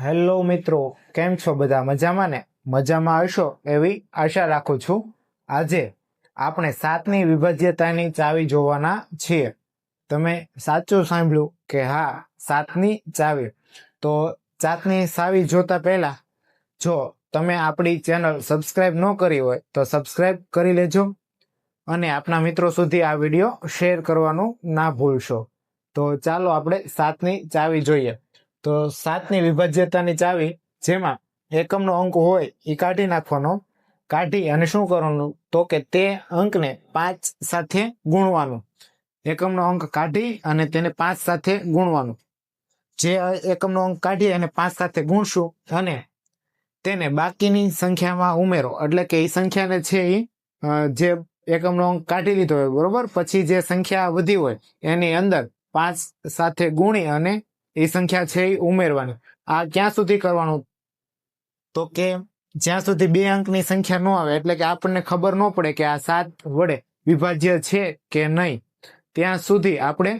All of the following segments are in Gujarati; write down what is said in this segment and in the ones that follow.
હેલો મિત્રો, કેમ છો બધા? મજામાં ને? મજામાં હશો એવી આશા રાખું છું. આજે આપણે સાતની વિભાજ્યતાની ચાવી જોવાના છીએ. તમે સાચું સાંભળ્યું કે હા, સાતની ચાવી. તો સાતની ચાવી જોતા પહેલા જો તમે આપણી ચેનલ સબસ્ક્રાઇબ ન કરી હોય તો સબસ્ક્રાઇબ કરી લેજો અને આપણા મિત્રો સુધી આ વીડિયો શેર કરવાનું ના ભૂલશો. તો ચાલો આપણે સાતની ચાવી જોઈએ. તો સાતની વિભાજ્યતાની ચાવી જેમાં એકમનો અંક હોય એ કાઢી નાખવાનો. કાઢી અને શું કરવાનું? તો કે તે અંકને પાંચ સાથે ગુણવાનું. એકમનો અંક કાઢી અને તેને પાંચ સાથે ગુણવાનું. જે એકમનો અંક કાઢી અને પાંચ સાથે ગુણશું અને તેને બાકીની સંખ્યામાં ઉમેરો. એટલે કે એ સંખ્યાને છે એ જે એકમનો અંક કાઢી લીધો હોય, બરોબર? પછી જે સંખ્યા વધી હોય, એની અંદર પાંચ સાથે ગુણી અને એ સંખ્યા છે એ ઉમેરવાની. આ ક્યાં સુધી કરવાનું? તો કે જ્યાં સુધી બે અંકની સંખ્યા ન આવે, એટલે કે આપણને ખબર ન પડે કે આ સાત વડે વિભાજ્ય છે કે નહીં, ત્યાં સુધી આપણે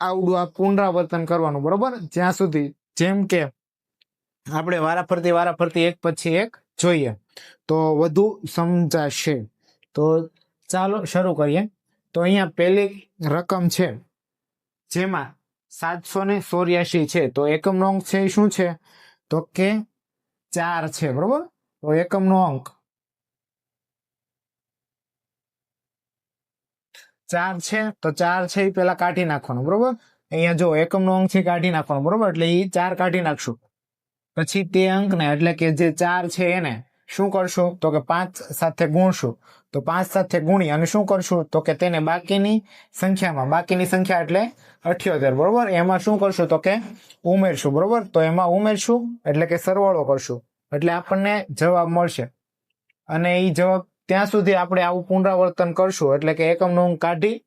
આવડું આ પુનરાવર્તન કરવાનું, બરોબર? જ્યાં સુધી જેમ કે આપણે વારાફરતી વારાફરતી એક પછી એક જોઈએ. તો વધુ સમજાશે. તો ચાલો શરૂ કરીએ. તો અહીંયા પહેલી રકમ છે, જેમાં સાતસો ને ચોર્યાસી છે. તો એકમનો અંક છે શું છે? તો કે ચાર છે, બરોબર? તો એકમનો અંક ચાર છે. તો ચાર છે એ પેલા કાઢી નાખવાનો, બરોબર? અહીંયા જો એકમનો અંક છે કાઢી નાખવાનો, બરોબર? એટલે એ ચાર કાઢી નાખશું. પછી તે અંકને, એટલે કે જે ચાર છે એને, શું કરશું? તો કે પાંચ સાથે ગુણશું. તો પાંચ સાથે ગુણી અને શું કરશું? તો કે તેને બાકીની સંખ્યામાં, બાકીની સંખ્યા એટલે અઠ્યોતેર, બરોબર? એમાં શું કરશું? તો કે ઉમેરશું, બરોબર? તો એમાં ઉમેરશું, એટલે કે સરવાળો કરશું. એટલે આપણને જવાબ મળશે. અને એ જવાબ ત્યાં સુધી આપણે આવું પુનરાવર્તન કરશું. એટલે કે એકમનો અંક કાઢી,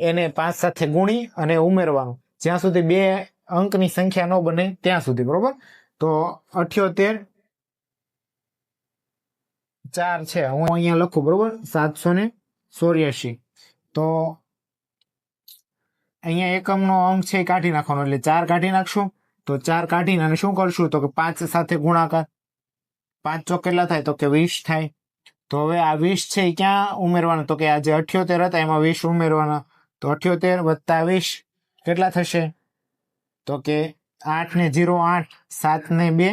એને પાંચ સાથે ગુણી અને ઉમેરવાનું. જ્યાં સુધી બે અંકની સંખ્યા ન બને, ત્યાં સુધી, બરોબર? તો અઠ્યોતેર ચાર છે. હું અહીંયા લખું, બરોબર? સાતસો ને ચોર્યાસી તો અહીંયા એકમનો અંક છે કાઢી નાખવાનો, એટલે ચાર કાઢી નાખશું. તો ચાર કાઢીને અને શું કરશું? તો કે પાંચ સાથે ગુણાકાર, પાંચ ચોક કેટલા થાય? તો કે વીસ થાય. તો હવે આ વીસ છે એ ક્યાં ઉમેરવાના? તો કે આ જે અઠ્યોતેર હતા એમાં વીસ ઉમેરવાના. તો અઠ્યોતેર વત્તા વીસ કેટલા થશે? તો કે આઠ ને જીરો આઠ સાત ને બે,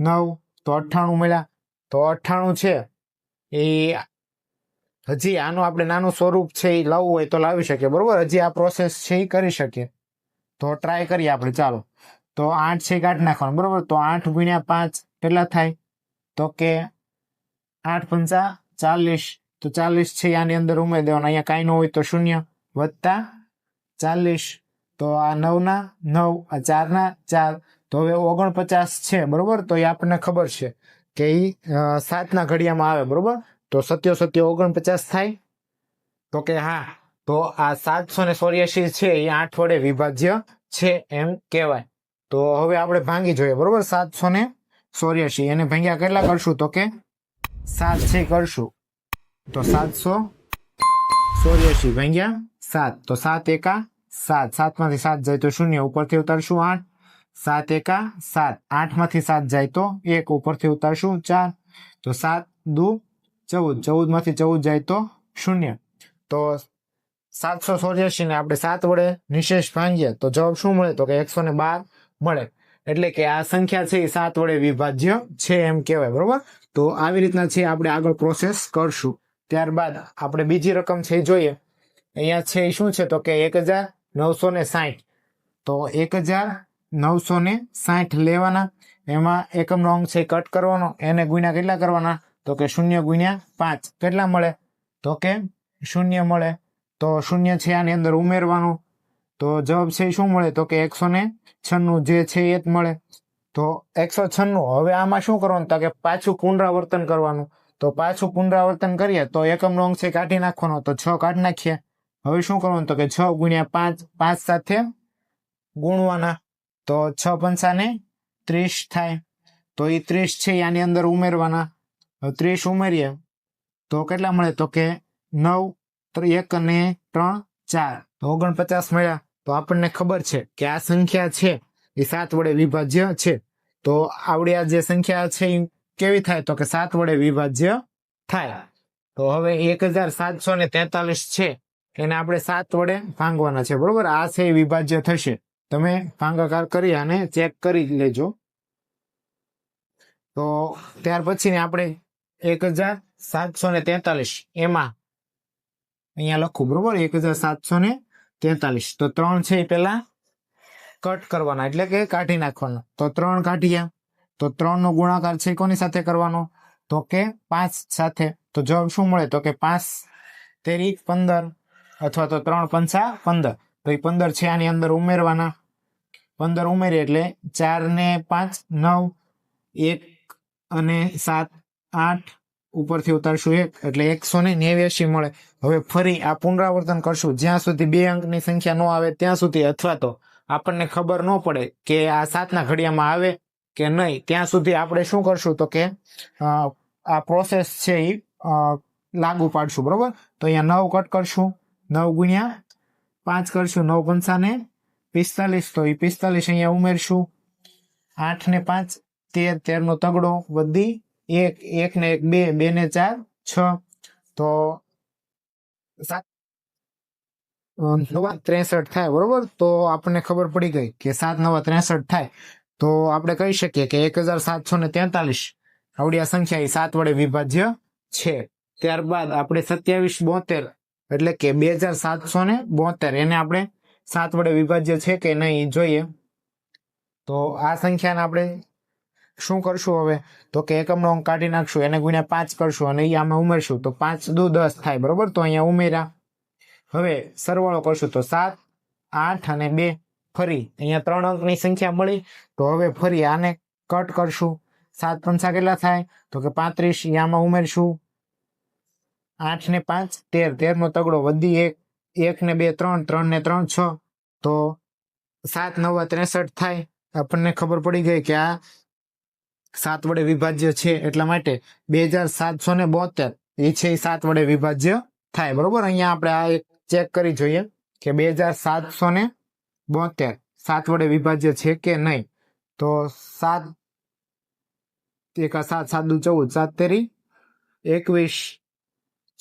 નવ, તો અઠ્ઠાણું મળ્યા. તો અઠ્ઠાણું છે. એ હજી આનું આપણે નાનું સ્વરૂપ છે એ લાવવું હોય તો લાવી શકીએ, બરોબર? હજી આ પ્રોસેસ છે એ કરી શકીએ. તો ટ્રાય કરીએ આપણે, ચાલો. તો આઠ છે કાઢી નાખવાનું, બરોબર? તો આઠ ગુણ્યા પાંચ કેટલા થાય? તો કે આઠ પંચા ચાલીસ. તો ચાલીસ છે આની અંદર ઉમેરી દેવાના. અહીંયા કાંઈ ન હોય તો શૂન્ય વત્તા ચાલીસ. તો આ નવના, નવ, આ ચારના, ચાર, તો હવે ઓગણપચાસ છે, બરોબર? તો એ આપણને ખબર છે કે એ સાતના ઘડિયામાં આવે, બરોબર? તો સત્યો સત્યો ઓગણપચાસ થાય. તો કે હા, તો આ સાતસો ને ચોર્યાસી છે, એ આઠ વડે વિભાજ્ય છે એમ કહેવાય. તો હવે આપણે ભાંગી જોઈએ, બરોબર? સાતસો ને ચોર્યાસી એને ભાંગ્યા કેટલા કરશું? તો કે સાત છે કરશું. તો સાતસો ચોર્યાસી ભાંગ્યા સાત. તો સાત એકા સાત, સાતમાંથી સાત જાય તો શૂન્ય, ઉપરથી ઉતારશું આઠ. સાત એકા, સાત. આઠમાંથી સાત જાય તો એક, ઉપરથી ઉતારશું ચાર. તો સાત, દુ, ચૌદ. ચૌદમાંથી ચૌદ જાય તો શૂન્ય. તો સાતસો ચોર્યાસી ને આપણે સાત વડે નિશેષ ભાંગીએ તો જવાબ શું મળે? તો કે એકસો ને બાર મળે. એટલે કે આ સંખ્યા છે એ સાત વડે વિભાજ્ય છે એમ કહેવાય, બરોબર? તો આવી રીતના છે આપણે આગળ પ્રોસેસ કરશું. ત્યારબાદ આપણે બીજી રકમ છે જોઈએ. અહીંયા છે શું છે? તો કે એક હજાર નવસો ને સાઠ. તો એક હજાર નવસો ને સાઠ લેવાના. એમાં એકમનો અંક છે કટ કરવાનો. એને ગુણ્યા કેટલા કરવાના? તો કે શૂન્ય ગુણ્યા પાંચ. કેટલા મળે? તો કે શૂન્ય મળે. તો શૂન્ય છે આની અંદર ઉમેરવાનું. તો જવાબ છે શું મળે? તો કે એકસો ને છન્નું જે છે એ જ મળે. તો એકસો છન્નું હવે આમાં શું કરવાનું? તો કે પાછું પુનરાવર્તન કરવાનું. તો પાછું પુનરાવર્તન કરીએ તો એકમનો અંક છે કાઢી નાખવાનો. તો છ કાઢી નાખીએ. હવે શું કરવાનું? તો કે છ ગુણ્યા પાંચ પાંચ સાથે ગુણવાના. તો છ પંચાને ત્રીસ થાય. તો એ ત્રીસ છે આની અંદર ઉમેરવાના. ત્રીસ ઉમેરીએ, તો કેટલા મળે? તો કે નવ એક અને ત્રણ, ચાર. તો ઓગણપચાસ મળ્યા. તો આપણને ખબર છે કે આ સંખ્યા છે એ સાત વડે વિભાજ્ય છે. તો આવડી આ જે સંખ્યા છે એ કેવી થાય? તો કે સાત વડે વિભાજ્ય થાય. તો હવે એક હજાર સાતસો ને તેતાલીસ છે. એને આપણે સાત વડે ભાંગવાના છે, બરોબર? આ છે એ વિભાજ્ય થશે. તમે ભાંગાકાર કરી અને ચેક કરી લેજો. તો ત્યાર પછી આપણે એક હજાર સાતસો ને એમાં અહીંયા લખું, બરોબર? એક હજાર સાતસો ને તો ત્રણ છે એ પેલા કટ કરવાના, એટલે કે કાઢી નાખવાના. તો ત્રણ કાઢીયા. તો ત્રણ નો ગુણાકાર છે કોની સાથે કરવાનો? તો કે પાંચ સાથે. તો જવાબ શું મળે? તો કે પાંચ તેરી પંદર. અથવા તો ત્રણ પંચા પંદર. તો એ પંદર છે આની અંદર ઉમેરવાના. પંદર ઉમેરી એટલે ચાર ને પાંચ, નવ, એક અને સાત, આઠ, ઉપરથી ઉતારશું એક. એટલે એકસો ને નેવ્યાસી મળે. હવે ફરી આ પુનરાવર્તન કરશું. જ્યાં સુધી બે અંકની સંખ્યા ન આવે ત્યાં સુધી અથવા તો આપણને ખબર ન પડે કે આ સાતના ઘડિયામાં આવે કે નહીં, ત્યાં સુધી આપણે શું કરશું તો કે આ પ્રોસેસ છે એ લાગુ પાડશું. બરોબર? તો અહીંયા નવ કટ કરશું. નવ ગુણ્યા પાંચ કરશું, નવ પંચાને પિસ્તાલીસ, તો એ પિસ્તાલીસ અહીંયા ઉમેરશું. આઠ ને પાંચ, તેર તેર નો તગડો વધી એક એક ને એક બે બે ને ચાર, છ. તો સાત નવા ત્રેસઠ થાય, બરોબર? તો આપણને ખબર પડી ગઈ કે સાત નવા ત્રેસઠ થાય. તો આપણે કહી શકીએ કે એક હજાર સાતસો ને તેતાલીસ આવડી આ સંખ્યા એ સાત વડે વિભાજ્ય છે. ત્યારબાદ આપણે સત્યાવીસ, બોતેર એટલે કે બે હજાર સાતસો ને બોતેર, એને આપણે સાત વડે વિભાજ્ય છે કે નહીં જોઈએ. તો આ સંખ્યાને આપણે શું કરશું હવે? તો કે એકમનો અંક કાઢી નાખશું, એને ગુણ્યા પાંચ કરશું અને એ આમાં ઉમેરશું. તો પાંચ દુ દસ થાય, બરોબર? તો અહીંયા ઉમેર્યા. હવે સરવાળો કરશું, તો સાત, આઠ અને બે ફરી. અહીંયા ત્રણ અંકની સંખ્યા મળી. તો હવે ફરી આને કટ કરશું. સાત પંચા કેટલા થાય? તો કે પાંત્રીસ આમાં ઉમેરશું. આઠ ને પાંચ, તેર. તેર નો તગડો વધી એક. એક ને બે, ત્રણ. ત્રણ ને ત્રણ, છ. તો સાત, નવા, ત્રેસઠ થાય. આપણને ખબર પડી ગઈ કે આ સાત વડે વિભાજ્ય છે એટલા માટે બે હજાર સાતસો ને બોતેર, એ છે એ સાત વડે વિભાજ્ય થાય. બરોબર? અહીંયા આપણે આ એક ચેક કરી જોઈએ કે બે હજાર સાતસો ને બોતેર સાત વડે વિભાજ્ય છે કે નહીં? તો સાત, એકા સાત સાત દુ ચૌદ, સાત તેરી, એકવીસ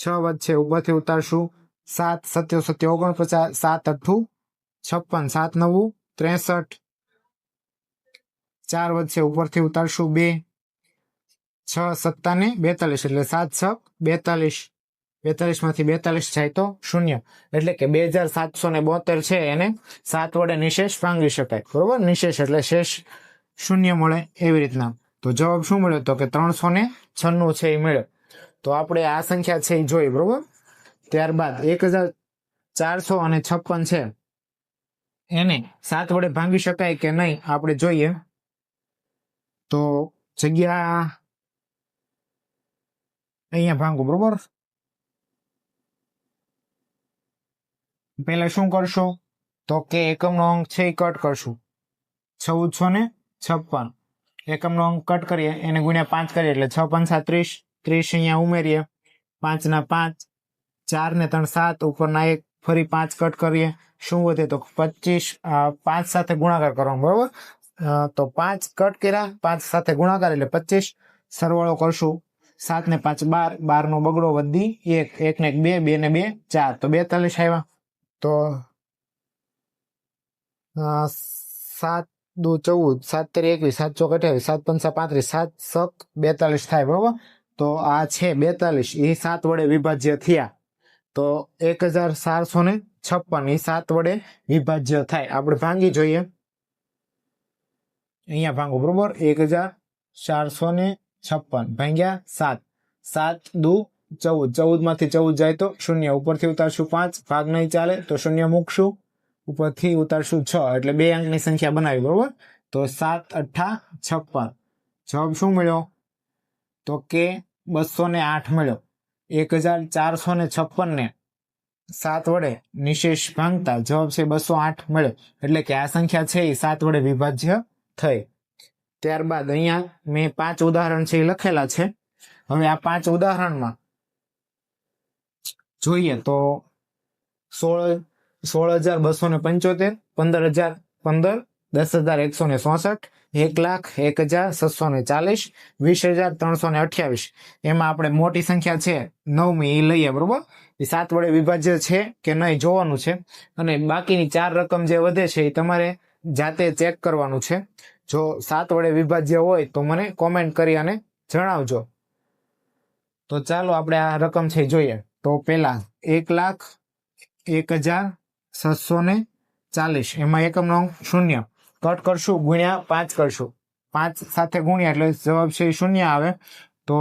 છ વચ્ચે ઉપરથી ઉતારશું. સાત સત્યો સત્ય ઓગણપચાસ, સાત, અઠ્ઠું, છપ્પન, સાત, નવું, ત્રેસઠ. ચાર વચ્ચે ઉપરથી ઉતારશું બે, છ સત્તા ને બેતાલીસ, એટલે સાત, છ, બેતાલીસ. બેતાલીસમાંથી બેતાલીસ જાય તો શૂન્ય. એટલે કે બે હજાર સાતસો ને બોતેર છે એને સાત વડે નિશેષ ભાંગી શકાય. બરોબર? નિશેષ એટલે શેષ શૂન્ય મળે એવી રીતના. તો જવાબ શું મળ્યો? તો કે ત્રણસો ને છન્નું છે એ મળ્યો. તો આપણે આ સંખ્યા છે એ જોઈ બરોબર? ત્યારબાદ એક હજાર ચારસો અને છપ્પન છે. એને સાત વડે ભાંગી શકાય કે નહીં, આપણે જોઈએ. તો જગ્યા અહીંયા ભાંગો, બરોબર? પહેલા શું કરશો? તો કે એકમનો અંક છે એ કટ કરશું. ચૌદસો ને છપ્પન. એકમનો અંક કટ કરીએ, એને ગુણ્યા પાંચ કરીએ એટલે છ પંચા ત્રીસ અહીંયા ઉમેરીએ. પાંચના પાંચ ચાર ને ત્રણ સાત, ઉપરના એક ફરી પાંચ કટ કરીએ. શું વધે તો પચીસ પાંચ સાથે ગુણાકાર કરવાનો, બરોબર? તો પાંચ કટ કર્યા, પાંચ સાથે ગુણાકાર એટલે પચીસ. સરવાળો કરશું. સાત ને પાંચ બાર બાર નો બગડો વધી એક એક ને બે બે ને બે ચાર. તો બેતાલીસ આવ્યા. તો સાત દુ ચૌદ, સાત તેર એકવીસ, સાત ચોક અઠ્યાવીસ, સાત પંચા પાંત્રીસ, સાત સક બેતાલીસ થાય, બરોબર? તો આ છે બેતાલીસ એ સાત વડે વિભાજ્ય થયા. તો એક હજાર ચારસો ને છપ્પન એ સાત વડે વિભાજ્ય થાય. આપણે ભાંગી જોઈએ. અહીંયા ભાંગો, બરોબર? એક હજાર ચારસો ને છપ્પન, ભાંગ્યા સાત. સાત દુ ચૌદ. ચૌદમાંથી ચૌદ જાય તો શૂન્ય. ઉપરથી ઉતારશું પાંચ. ભાગ નહીં ચાલે તો શૂન્ય મૂકશું. ઉપરથી ઉતારશું છ. એટલે બે અંકની સંખ્યા બનાવી, બરોબર? તો સાત અઠ્ઠા છપ્પન. જવાબ શું મળ્યો? તો કે બસો ને આઠ મળ્યો. એક હજાર ચારસો ને છપ્પન ને સાત વડે નિશેષ ભાંગતા જવાબ છે બસો આઠ મળ્યો. એટલે કે આ સંખ્યા છે એ સાત વડે વિભાજ્ય થઈ. ત્યારબાદ અહીંયા મેં પાંચ ઉદાહરણ છે એ લખેલા છે. હવે આ પાંચ ઉદાહરણમાં જોઈએ તો સોળ સોળ હજાર બસો ને પંચોતેર, પંદર હજાર પંદર, દસ હજાર એકસો ને ચોસઠ એક લાખ એક હજાર છસો ને ચાલીસ, વીસ હજાર ત્રણસો ને અઠ્યાવીસ. એમાં આપણે મોટી સંખ્યા છે, નવમી એ લઈએ, બરોબર? એ સાત વડે વિભાજ્ય છે કે નહીં જોવાનું છે. અને બાકીની ચાર રકમ જે વધે છે એ તમારે જાતે ચેક કરવાનું છે. જો સાત વડે વિભાજ્ય હોય તો મને કોમેન્ટ કરી અને જણાવજો. તો ચાલો આપણે આ રકમ છે જોઈએ. તો પેલા એક લાખ એક હજાર છસો ને ચાલીસ. એમાં એકમનો અંક શૂન્ય. કટ કરશું, ગુણ્યા પાંચ કરશું. પાંચ સાથે ગુણ્યા એટલે જવાબ છે શૂન્ય આવે. તો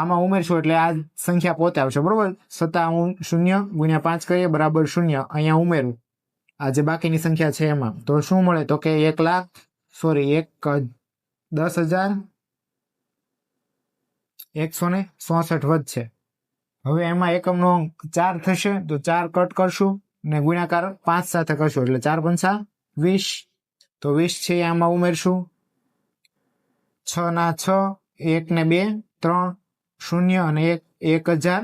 આમાં ઉમેરશું એટલે આ સંખ્યા પોતે આવશે, બરોબર? હું શૂન્ય, ગુણ્યા પાંચ કરીએ, બરાબર શૂન્ય. અહીંયા ઉમેરું. આ જે બાકીની સંખ્યા છે એમાં. તો શું મળે? તો કે એક લાખ સોરી એક દસ હજાર, એકસો ને ચોસઠ વધશે. હવે એમાં એકમનો ચાર થશે, તો ચાર કટ કરશું ને ગુણાકાર પાંચ સાથે કરશું એટલે ચાર પંચા વીસ. તો વીસ છે આમાં ઉમેરશું. છ ના છ, એક ને બે, ત્રણ, શૂન્ય અને એક એક હજાર.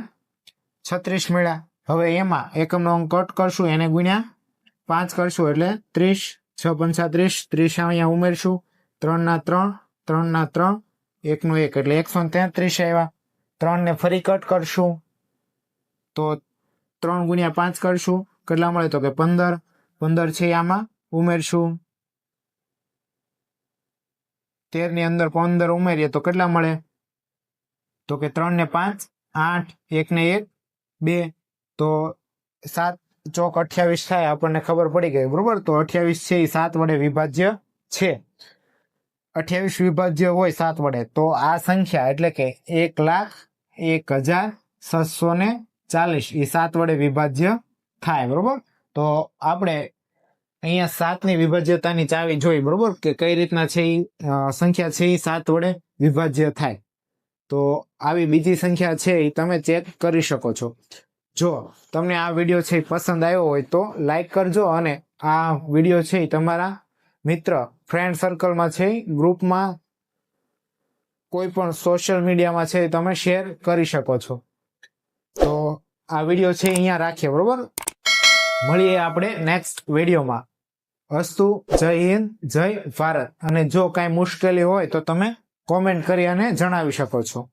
છત્રીસ મળ્યા. હવે એમાં એકમનો અંક કટ કરશું, એને ગુણ્યા પાંચ કરશું એટલે ત્રીસ. છ પંચા ત્રીસ ત્રીસ અહીંયા ઉમેરશું. ત્રણ ના ત્રણ ત્રણ ના ત્રણ, એકનો એક એટલે એકસો તેત્રીસ આવ્યા. ત્રણ ને ફરી કટ કરશું. તો ત્રણ ગુણ્યા પાંચ કરશું. કેટલા મળે તો કે પંદર. પંદર છે આમાં ઉમેરશું. તેરની અંદર પંદર ઉમેરીએ તો કેટલા મળે? તો કે ત્રણ ને પાંચ, આઠ એક ને એક, બે. તો સાત, ચોક અઠ્યાવીસ થાય, આપણને ખબર પડી ગઈ, બરોબર? તો અઠ્યાવીસ છે એ સાત વડે વિભાજ્ય છે. અઠ્યાવીસ વિભાજ્ય હોય, સાત વડે. તો આ સંખ્યા એટલે કે એક લાખ એક હજાર છસો ને ચાલીસ એ સાત વડે વિભાજ્ય થાય, બરોબર? તો આપણે અહીંયા સાતની વિભાજ્યતાની ચાવી જોઈ બરોબર? કે કઈ રીતના છે એ સંખ્યા છે એ સાત વડે વિભાજ્ય થાય. તો આવી બીજી સંખ્યા છે એ તમે ચેક કરી શકો છો. જો તમને આ વીડિયો છે પસંદ આવ્યો હોય તો લાઈક કરજો અને આ વીડિયો છે તમારા મિત્ર, ફ્રેન્ડ સર્કલમાં છે ગ્રુપમાં કોઈ પણ સોશિયલ મીડિયામાં છે તમે શેર કરી શકો છો. તો આ વીડિયો છે અહીંયા રાખીએ, બરોબર? મળીએ આપણે નેક્સ્ટ વિડીયોમાં. અસ્તુ જય હિન્દ, જય ભારત. અને જો કાંઈ મુશ્કેલી હોય તો તમે કોમેન્ટ કરી અને જણાવી શકો છો.